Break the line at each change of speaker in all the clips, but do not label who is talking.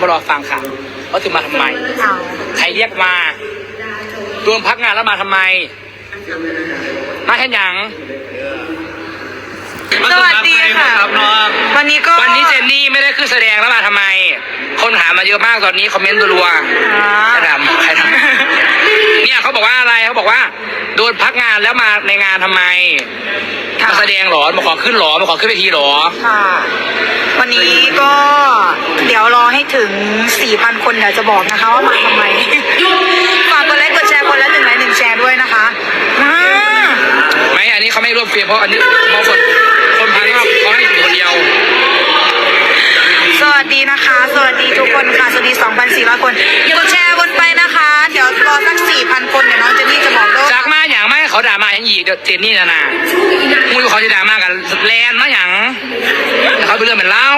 มารอฟังค่ะว่าถึงมาทำไม
เอา
ใครเรียกมาโดนพักงานแล้วมาทำไม มาแค่ยัง
สวัสดีค่ะ
ครับน้อง
วันนี้ก็
วันนี้เจนนี่ไม่ได้ขึ้นแสดงแล้วมาทำไม คนถามมาเยอะมากตอนนี้คอมเมนต์รัวๆ
อ่า
ใครทำใครทำ เนี่ยเขาบอกว่าอะไรเขาบอกว่า โดนพักงานแล้วมาในงานทำไม
ค่ะ
มาแสดงเหรอมาขอขึ้นเหรอมาขอขึ้นเวทีเหรอ
ค่ะ วันนี้ก็เดี๋ยวรอให้ถึง 4,000 คนเดี๋ยวจะบอกนะคะว่ามาทำไม ฝากกดไลค์กดแชร์คนละหนึ่งไลค์หนึ่งแชร์ด้วยนะคะมา
ไม่อันนี้เขาไม่ร่วมเฟรมเพราะอันนี้เพราะคนคนพันว่าเขาให้อยู่คนเดียว
สวัสดีนะคะ สวัสดีทุกคนค่ะ สวัสดี 2,400 คนกดแชร์ว นไปนะคะ เดี๋ยวรอสัก4,000คนเดี๋ยวน้องเจนนี่จะบอกด้วย
จากมาอย่างไม่เขาด่ามาอย่างอีกเดี๋ยวเจนนี่นะนะมูยเขาจะด่ามากันแลนมาอย่างเขาเป็นเรื่องเป็นเล่า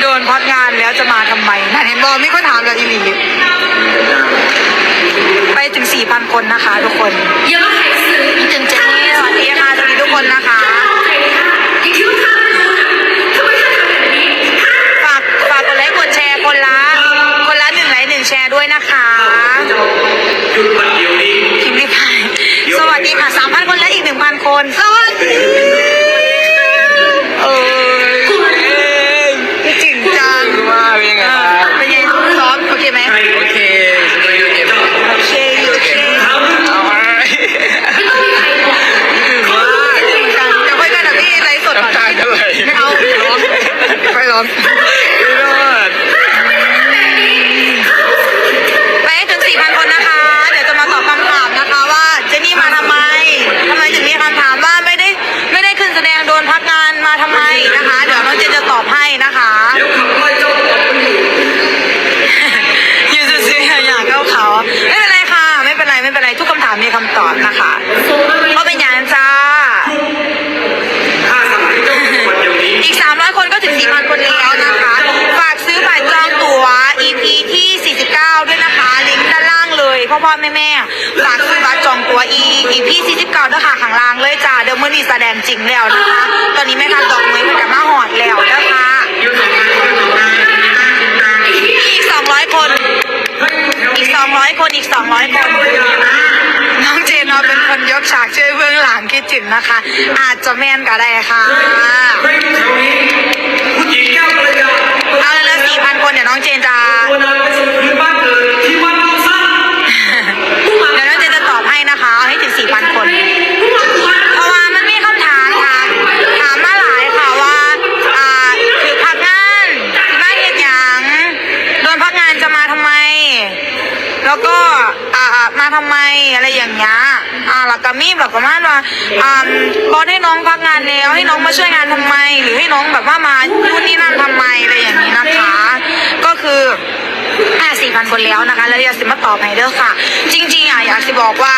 โดนพักงานแล้วจะมาทำไมนั่นเห็นบอกมีคนถามเลยอีหลีไปถึง4,000คนนะคะทุกคนถึงเจนนี่ แชร์ด้วยนะคะพิมพ์รีพายสวัสดีค่ะสามพันคนและอีกหนึ่งพันคน สวัสดีเออจริงจัง
ว่าเป็นยังไง
เออเป็นไงซ้อมโอเคไหม
โอเคสวัสดีโอเค
โอเคโอเค
เอาไว้
จริงจังเดี๋ยวค่อ อ
ง
เจนจะตอบให้นะคะยูซูซีอยากเข้าเขาไม่เป็นไรค่ะ ไม่เป็นไรไม่เป็นไรทุกคำถามมีคำตอบนะคะก็เป็นอย่างนั้นจ้าอีก 300 คนก็ถึง 4,000 คนแล้วนะคะ ฝากซื้อบัตรจองตั๋ว EP ที่ 49 ด้วยนะคะ ลิงก์ด้านล่างเลยพ่อพ่อแม่แม่ฝากซื้อบัตรจองตั๋ว EP 49ด้วยค่ะข้างล่างเลยจ้าเดี๋ยวมื่อนี้แสดงจริงแล้วนะคะ ตอนนี้แม่ทันดอกมือ คนอีก 200 คน น้องเจนเราเป็นคนยกฉากช่วยเบื้องหลังคิดถึงนะคะ อาจจะแม่นก็ได้ค่ะ เอาล้วสี่พันคนเดี๋ยวน้องเจน อ่าล้วก็มีแบบประมาณว่าอ่าบอสให้น้องพักงานแล้วให้น้องมาช่วยงานทำไม หรือให้น้องแบบว่ามานู่นนี่นั่นทำไมอะไรอย่างนี้นะคะ ก็คืออ่าสี่พันคนแล้วนะคะ แล้วอยากสิมาตอบให้เด้อค่ะ จริงๆอะอยากสิบอกว่า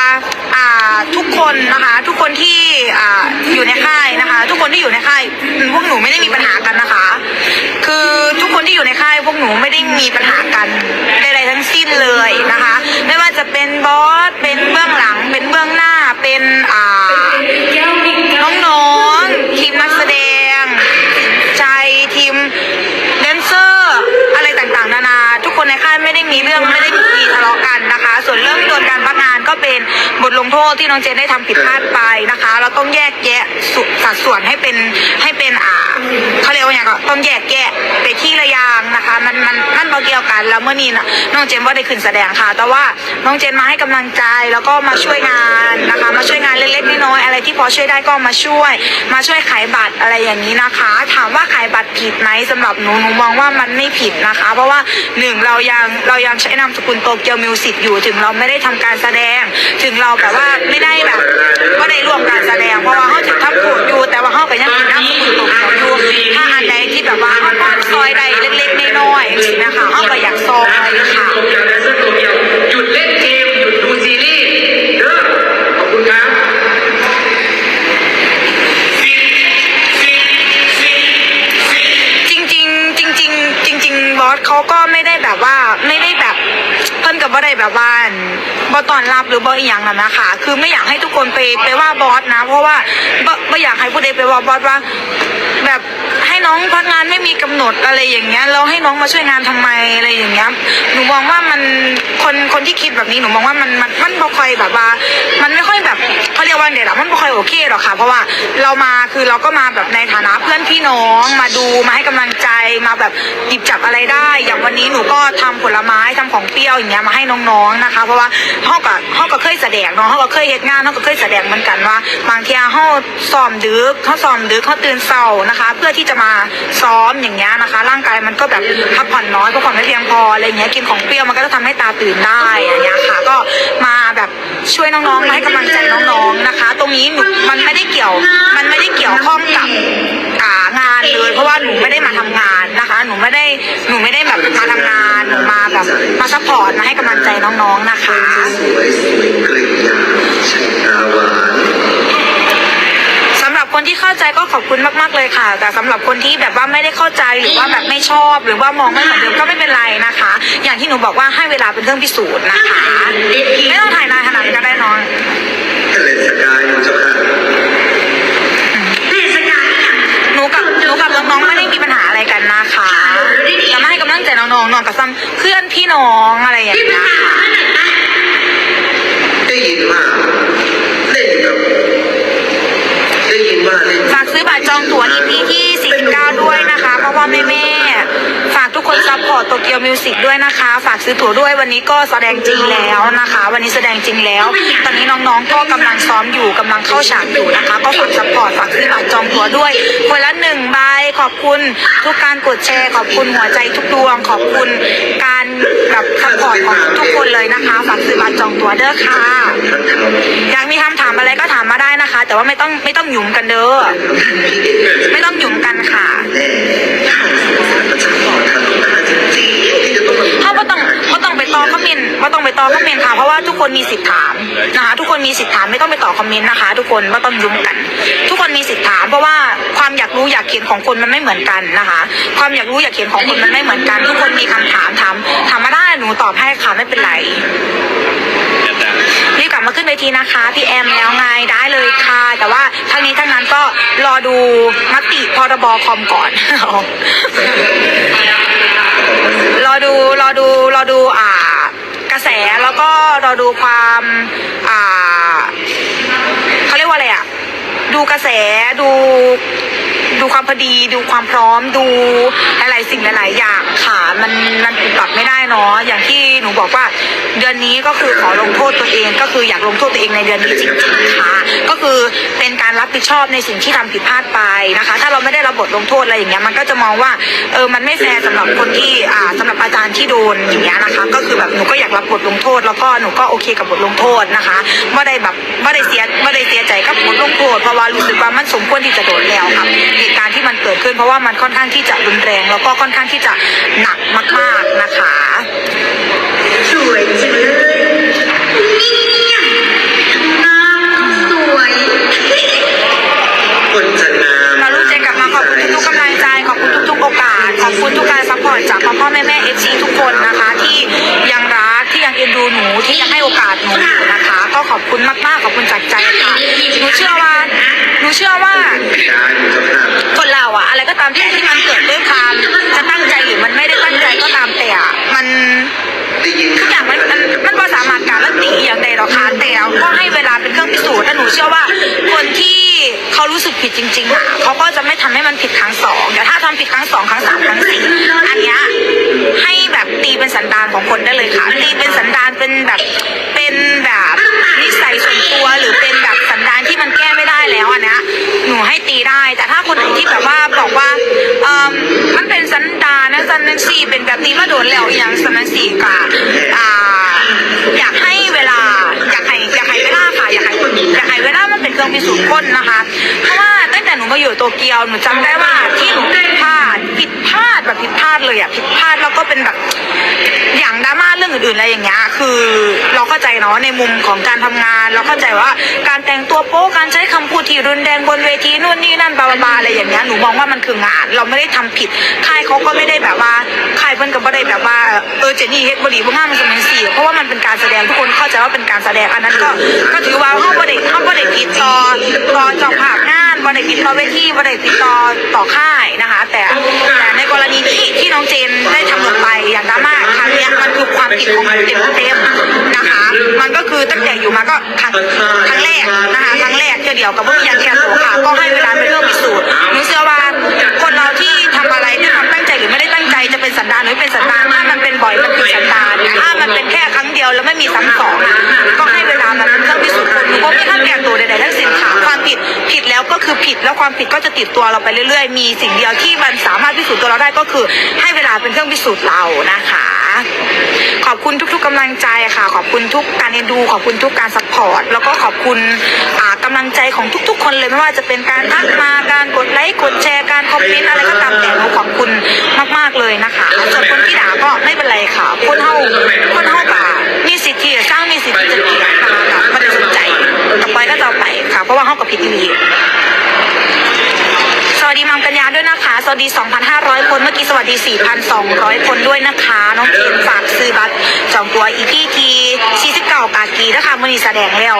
อ่าทุกคนนะคะ ทุกคนที่อ่าอยู่ในค่ายนะคะ ทุกคนที่อยู่ในค่ายพวกหนูไม่ได้มีปัญหากันนะคะ คือทุกคนที่อยู่ในูไม่ได้มีปัญหากันใดๆทั้งสิ้นเลยนะคะ ไม่ว่าจะเป็นบอสเป็นเบื้องหลัง เป็นเบื้องหน้าเป็นอ่าน้องๆทีมนักแสดงใจทีมแดนเซอร์อะไรต่างๆ นานา ทุกคนในค่ายไม่ได้มีเรื่องไม่ได้มีทะเลาะกันนะคะ ส่วนเรื่องโดนการพักงานก็เป็นบทลงโทษที่น้องเจนได้ทำผิดพลาดไปนะคะ เราต้องแยกแยะสัดส่วนให้เป็นให้เป็นอ่า เขาเรียกว่าอย่างก็ต้องแยกแยะไปที่ละย่างนะคะ มันมันมันบ่เกี่ยวกัน แล้วเมื่อนี้นะน้องเจนว่าได้ขึ้นแสดงค่ะ แต่ว่าน้องเจนมาให้กำลังใจแล้วก็มาช่วยงานนะคะ มาช่วยงานเล็กๆน้อยๆอะไรที่พอช่วยได้ก็มาช่วย มาช่วยขายบัตรอะไรอย่างนี้นะคะ ถามว่าขายบัตรผิดไหมสำหรับหนูหนูมองว่ามันไม่ผิดนะคะ เพราะว่าหนึ่งเรายังเรายังใช้นามสกุลโตเกียวมิวสิกอยู่ถึงเราไม่ได้ทำการแสดง ถึงเราแบบว่าไม่ได้แบบก็ได้ร่วมการแสดง เพราะว่าเขาถึงทำผูดอยู่แต่ว่าเขาก็ยังมีนามสกุลโตเกียวอยู่ถ้าอันใดที่แบบว่าเขาซอยใดเล็กๆน้อยๆอย่างนี้นะคะเขาก็อยากซอยค่ะ
บ่
ได้แบบว่าบอตอนรับหรือบ่อีหยังนั่นนะคะ คือไม่อยากให้ทุกคนไปไปว่าบอสนะ เพราะว่าบ่บ่อยากให้ผู้ใดไปว่าบอสว่า แบบให้น้องพักงานไม่มีกำหนดอะไรอย่างเงี้ยแล้วให้น้องมาช่วยงานทำไมอะไรอย่างเงี้ยหนูมองว่ามันคนคนที่คิดแบบนี้หนูมองว่ามันมันมันไม่ค่อยแบบว่า มันไม่ค่อยแบบเขาเรียกว่าเดี๋ยวละมันไม่ค่อยโอเคหรอกค่ะ เพราะว่าเรามาคือเราก็มาแบบในฐานะเพื่อนพี่น้องมาดูมาให้กำลังใจมาแบบหยิบจับอะไรได้ อย่างวันนี้หนูก็ทำผลไม้ทำของเปรี้ยวอย่างเงี้ยมาให้น้องๆนะคะ เพราะว่าห้องก็ห้องก็เคยแสดงเนาะห้องก็เคยเฮ็ดงานห้องก็เคยแสดงเหมือนกันว่าบางทีห้องซ้อมดึกห้องซ้อมดึกห้องตื่นเช้านะคะ เพื่อที่จะมาซ้อมอย่างเงี้ยนะคะ ร่างกายมันก็แบบพักผ่อนน้อยพักผ่อนไม่เพียงพออะไรเงี้ยกินของเปรี้ยวมันก็จะทำให้ตาตื่นได้อย่างเงี้ยค่ะก็มาแบบช่วยน้องๆมาให้กำลังใจน้องๆนะคะ ตรงนี้หนูมันไม่ได้เกี่ยว มันไม่ได้เกี่ยวข้องกับงานเลย เพราะว่าหนูไม่ได้มาทำงาน หนูไม่ได้หนูไม่ได้แบบมาทำงานหนูมาแบบมาซัพพอร์ตมาให้กำลังใจน้องๆนะคะ
สวยสวยกลิ่นยาใช่ตาหวาน
สำหรับคนที่เข้าใจก็ขอบคุณมากๆเลยค่ะ แต่สำหรับคนที่แบบว่าไม่ได้เข้าใจหรือว่าแบบไม่ชอบหรือว่ามองไม่เหมือนเดิมก็ไม่เป็นไรนะคะ อย่างที่หนูบอกว่าให้เวลาเป็นเครื่องพิสูจน์นะคะ ไม่ต้องถ่ายนานขนาดนี้ก็ได้น้อง
ทะเลสกายเจ้าค่ะ
หนูกับหนูกับน้องๆไม่ได้มีปัญหาอะไรกันนะคะจะมาให้กำลังใจ น้องๆน้องกับซ้ำเพื่อนพี่น้องอะไรอย่างเงี้ยค่ะ
ได้ยินว่าเล่นอยู่กับได้ยินว่าเล่น
ฝากซื้อบัตรจองตั๋ว EP ที่49ด้วยนะคะ เพราะว่าแม่ๆฝากทุกคน ซัพพอร์ตโตเกียวมิวสิกด้วยนะคะ ฝากซื้อตั๋วด้วยวันนี้ก็แสดงจริงแล้วนะคะ วันนี้แสดงจริงแล้ว ตอนนี้น้องๆก็กำลังซ้อมอยู่กำลังเข้าฉากอยู่นะคะ ก็ฝากซัพพอร์ตฝากซื้อบัตรจองตั๋วด้วยคนละหนึ่งใบขอบคุณทุกการกดแชร์ ขอบคุณหัวใจทุกดวง ขอบคุณการแบบซัพพอร์ตของทุกคนเลยนะคะ ฝากซื้อบัตรจองตั๋วเด้อค่ะอยากมีคำถามอะไรก็ถามมาได้นะคะ แต่ว่าไม่ต้องไม่ต้องหยุมกันเด้อ ต้องไปตอบคอมเมนค่ะเพราะว่าทุกคนมีสิทธิ์ถามนะคะทุกคนมีสิทธิ์ถามไม่ต้องไปตอบคอมเมนต์นะคะ ทุกคนก็ต้องยุ่งกัน ทุกคนมีสิทธิ์ถามเพราะว่าความอยากรู้อยากเขียนของคนมันไม่เหมือนกันนะคะ ความอยากรู้อยากเขียนของคนมันไม่เหมือนกัน ทุกคนมีคำถามถามถามมาได้หนูตอบให้ค่ะไม่เป็นไรรีบกลับมาขึ้นเวทีนะคะ พี่แอมแล้วไงได้เลยค่ะ แต่ว่าทั้งนี้ทั้งนั้นก็รอดูมติพรบคอมก่อนรอดูรอดูรอดูอ่า แล้วก็รอดูความอ่าเขาเรียกว่าอะไรอะดูกระแสดู ดูความพอดีดูความพร้อมดูหลายๆสิ่งหลาย ๆ อย่างค่ะมันมันปรับไม่ได้เนาะอย่างที่หนูบอกว่าเดือนนี้ก็คือขอลงโทษตัวเองก็คืออยากลงโทษตัวเองในเดือนนี้จริงๆค่ะก็คือเป็นการรับผิดชอบในสิ่งที่ทำผิดพลาดไปนะคะ ถ้าเราไม่ได้รับบทลงโทษอะไรอย่างเงี้ยมันก็จะมองว่าเออมันไม่แฟร์สำหรับคนที่อ่าสำหรับอาจารย์ที่โดนอย่างเงี้ยนะคะ ก็คือแบบหนูก็อยากรับบทลงโทษ แล้วก็หนูก็โอเคกับบทลงโทษนะคะไม่ได้แบบไม่ได้เสียไม่ได้เสียใจกับบทลงโทษเพราะว่ารู้สึกว่ามันสมควรที่จะโดนแล้วครับเตุการณ์ที่มันเกิดขึ้น เพราะว่ามันค่อนข้างที่จะรุนแรง แล้วก็ค่อนข้างที่จะหนักมาก ๆนะคะ
สวยจังเลย เขา
รู้สึกผิดจริงๆอะเขาก็จะไม่ทำให้มันผิดครั้งสองแต่ถ้าทำผิดครั้งสองครั้งสามครั้งสี่อันเนี้ยให้แบบตีเป็นสันดานของคนได้เลยค่ะตีเป็นสันดานเป็นแบบเป็นแบบนิสัยส่วนตัวหรือเป็นแบบสันดานที่มันแก้ไม่ได้แล้วอันเนี้ยหนูให้ตีได้ แต่ถ้าคนไหนที่แบบว่าบอกว่าเออมันเป็นสันดานนะสันนันสี่เป็นแบบนี้มาโดนแล้วอย่างสันนันสี่กะอ่าอยากให้ เกียวหนูจำได้ว่าที่หนูผิดพลาดผิดพลาดแบบผิดพลาดเลยอะผิดพลาดแล้วก็เป็นแบบอย่างดราม่าเรื่องอื่นๆอะไรอย่างเงี้ยคือเราเข้าใจเนาะในมุมของการทำงาน เราเข้าใจว่าการแต่งตัวโป๊การใช้คำพูดที่รุนแรงบนเวทีนู่นนี่นั่นบลาบลาอะไรอย่างเงี้ยหนูมองว่ามันคืองาน เราไม่ได้ทำผิดค่ายเขาก็ไม่ได้แบบว่าค่ายเพิ่นกับบบ่ได้แบบว่าเออเจนนี่เฮ็ดบ่ดีบ่งามมันสมัยสี่เพราะว่ามันเป็นการแสดงทุกคนเข้าใจว่าเป็นการแสดงอันนั้นก็ก็ถือว่าเฮาบ่ได้เฮาบ่ได้ผิดต่อต่อจ้าภาพงานบ่ได้ติดต่อเวทีบ่ได้ติดต่อต่อค่ายนะคะ แต่แต่ในกรณีที่ที่น้องเจนได้ทำลงไปอย่างดราม่าครั้งเนี้ยมันคือความผิดของเต็มเต็ม คือตั้งแต่อยู่มาก็ครั้งครั้งแรกนะคะครั้งแรกเที่ยวเดียวกับเพื่อนยังแค่โสค่ะ ก็ให้เวลาเป็นเรื่องพิสูจน์หนูเชื่อว่าคนเราที่ทำอะไรด้วยความตั้งใจหรือไม่ได้ตั้งใจจะเป็นสันดานหรือเป็นสันดานถ้ามันเป็นบ่อยมันคือสันดานถ้ามันเป็นแค่ครั้งเดียวแล้วไม่มีซ้ำสองก็ให้เวลามันเป็นเครื่องพิสูจน์คนหนูก็ไม่ข้ามแก่ตัวใดๆทั้งสิ้นค่ะความผิดผิดแล้วก็คือผิดแล้วความผิดก็จะติดตัวเราไปเรื่อย ๆ มีสิ่งเดียวที่มันสามารถพิสูจน์ตัวเราได้ก็คือ ให้เวลาเป็นเครื่องพิสูจน์เรานะคะ ขอบคุณทุก ๆกำลังใจค่ะ ขอบคุณทุกการเอ็นดู ขอบคุณทุกการซัพพอร์ต แล้วก็ขอบคุณอ่ากำลังใจของทุก ๆ คนเลยไม่ว่าจะเป็นการทักมา การกดไลค์ กดแชร์ การคอมเมนต์อะไรก็ตามแต่หนูขอบคุณมากๆเลยนะคะส่วนคนที่ด่าก็ไม่เป็นไรค่ะ คนเฮาคนเฮาป่ามีสิทธิ์ที่จะสร้างมีสิทธิ์ที่จะเกลียดนะคะกับไม่ได้สนใจกับไปก็จะเอไปค่ะ เพราะว่าเฮากับผิดอีหลีส วัสดีมัมกัญญาด้วยนะคะ สวัสดี 2,500 คนเมื่อกี้สวัสดี 4,200 คนด้วยนะคะ น้องเคนฝากซื้อบัตรจองตัวอีกี่ที49กากีนะคะมือนีแสดงแล้ว